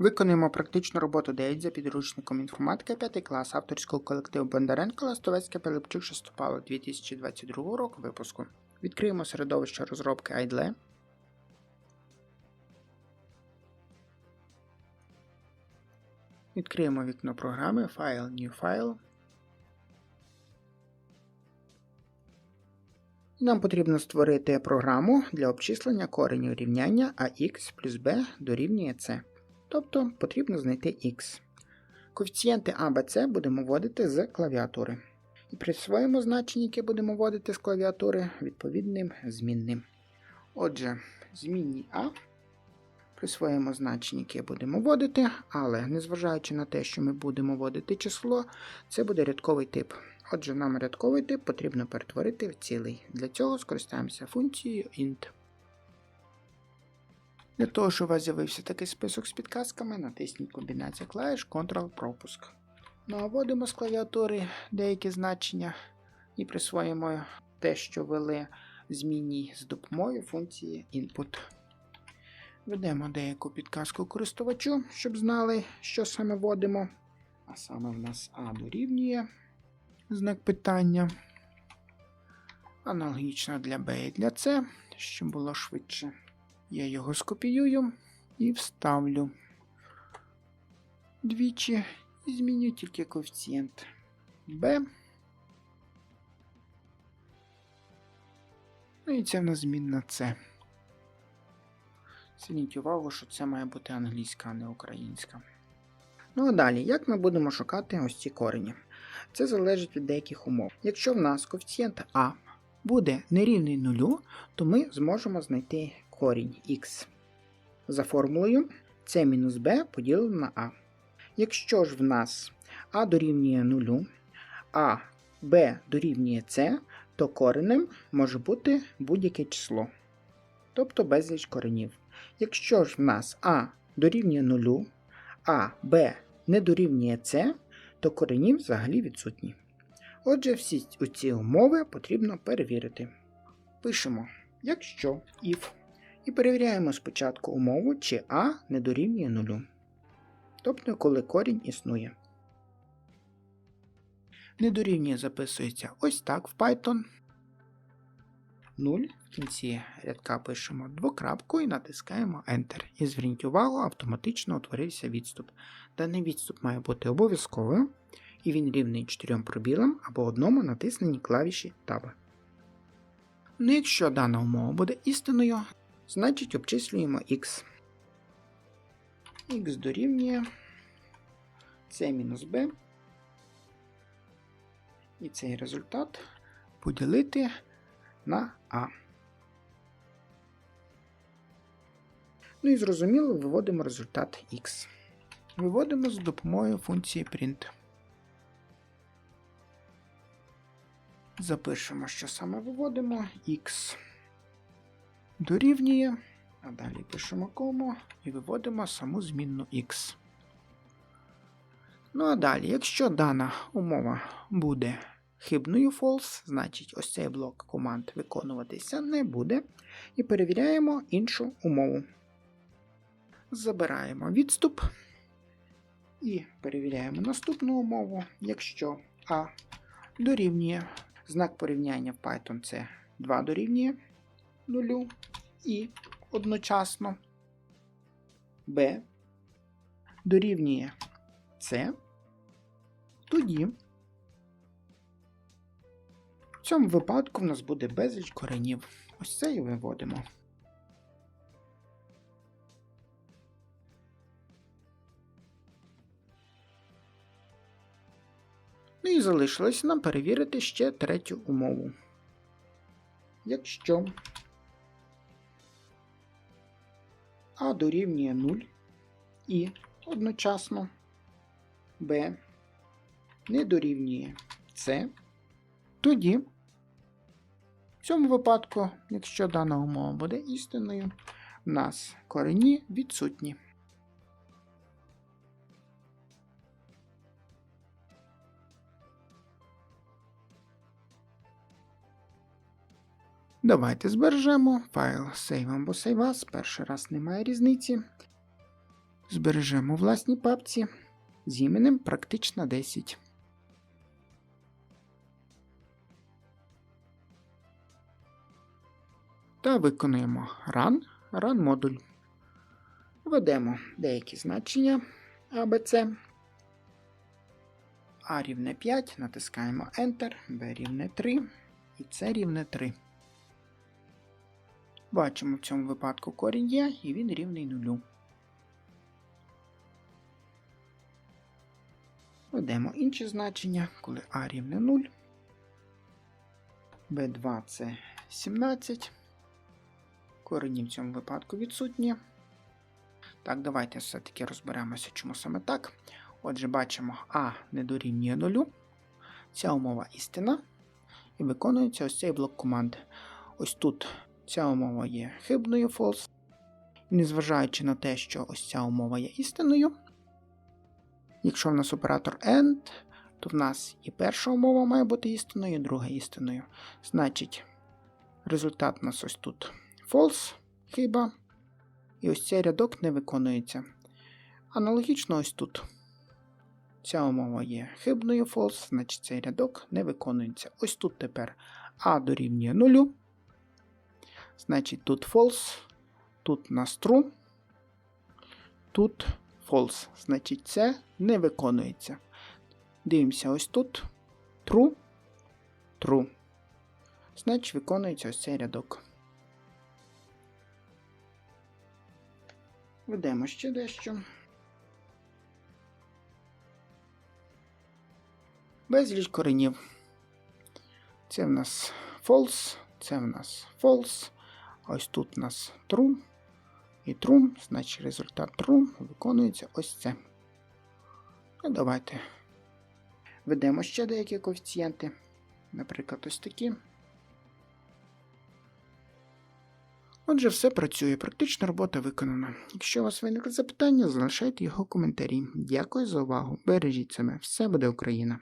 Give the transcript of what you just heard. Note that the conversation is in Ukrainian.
Виконуємо практичну роботу 9 за підручником інформатика 5 клас авторського колективу Бондаренко Ластовецьке Пилипчук Шестопало 2022 року випуску. Відкриємо середовище розробки IDLE. Відкриємо вікно програми File New File. Нам потрібно створити програму для обчислення коренів рівняння ax плюс b дорівнює c. Тобто потрібно знайти x. Коефіцієнти А, Б, С будемо вводити з клавіатури. І при своєму значенні, яке будемо вводити з клавіатури, відповідним змінним. Отже, змінній А при своєму значенні, яке будемо вводити, але незважаючи на те, що ми будемо вводити число, це буде рядковий тип. Отже, нам рядковий тип потрібно перетворити в цілий. Для цього скористаємося функцією int. Для того, щоб у вас з'явився такий список з підказками, натисніть комбінація клавіш Ctrl-пропуск. Ну вводимо з клавіатури деякі значення і присвоїмо те, що ввели змінній з допомогою функції input. Введемо деяку підказку користувачу, щоб знали, що саме вводимо. А саме в нас А дорівнює знак питання. Аналогічно для B і для C, щоб було швидше. Я його скопіюю і вставлю двічі і зміню тільки коефіцієнт B. Ну і це в нас змінна C. Зверніть увагу, що це має бути англійська, а не українська. Ну а далі, як ми будемо шукати ось ці корені? Це залежить від деяких умов. Якщо в нас коефіцієнт А буде нерівний нулю, то ми зможемо знайти корінь х за формулою c-b поділено на а. Якщо ж в нас а дорівнює нулю, а b дорівнює c, то коренем може бути будь-яке число, тобто безліч коренів. Якщо ж в нас а дорівнює нулю, а b не дорівнює c, то коренів взагалі відсутні. Отже, всі ці умови потрібно перевірити. Пишемо, якщо if, і перевіряємо спочатку умову, чи а не дорівнює нулю. Тобто, коли корінь існує. Не дорівнює записується ось так в Python. 0. В кінці рядка пишемо двокрапку і натискаємо Enter. І зверніть увагу, автоматично утворився відступ. Даний відступ має бути обов'язковим, і він рівний 4 пробілам або одному натисненні клавіші Tab. Ну, якщо дана умова буде істинною, значить обчислюємо x. x дорівнює c-b. І цей результат поділити на А. Ну і зрозуміло, виводимо результат X. Виводимо з допомогою функції print. Запишемо, що саме виводимо X дорівнює, а далі пишемо кому і виводимо саму змінну X. Ну а далі, якщо дана умова буде хибною false, значить ось цей блок команд виконуватися не буде. І перевіряємо іншу умову. Забираємо відступ і перевіряємо наступну умову. Якщо А дорівнює, знак порівняння в Python це 2 дорівнює 0 і одночасно Б дорівнює С, тоді в цьому випадку в нас буде безліч коренів. Ось це і виводимо. Ну і залишилось нам перевірити ще третю умову. Якщо А дорівнює 0 і одночасно Б не дорівнює С, тоді в цьому випадку, якщо дана умова буде істинною, в нас корені відсутні. Давайте збережемо файл Save або Save As. Перший раз немає різниці. Збережемо власній папці з іменем практично 10. Та виконуємо run, run модуль. Введемо деякі значення ABC. А рівне 5, натискаємо Enter, B рівне 3 і С рівне 3. Бачимо в цьому випадку корінь є і він рівний нулю. Введемо інші значення, коли А рівне 0. B2 це 17. Корені в цьому випадку відсутні. Так, давайте все-таки розберемося, чому саме так. Отже, бачимо, А не дорівнює 0. Ця умова істина. І виконується ось цей блок команд. Ось тут ця умова є хибною false. І незважаючи на те, що ось ця умова є істиною. Якщо в нас оператор AND, то в нас і перша умова має бути істиною, і друга істиною. Значить, результат у нас ось тут false, хиба. І ось цей рядок не виконується. Аналогічно ось тут. Ця умова є хибною false, значить цей рядок не виконується. Ось тут тепер А дорівнює 0. Значить тут false, тут у нас true, тут false. Значить це не виконується. Дивимося ось тут. True, true. Значить виконується ось цей рядок. Ведемо ще дещо. Безліч коренів. Це в нас false, це в нас false. Ось тут у нас true і true, значить результат true виконується ось це. Ну, давайте ведемо ще деякі коефіцієнти. Наприклад, ось такі. Отже, все працює, практична робота виконана. Якщо у вас виникли запитання, залишайте його в коментарі. Дякую за увагу. Бережіть себе, все буде Україна!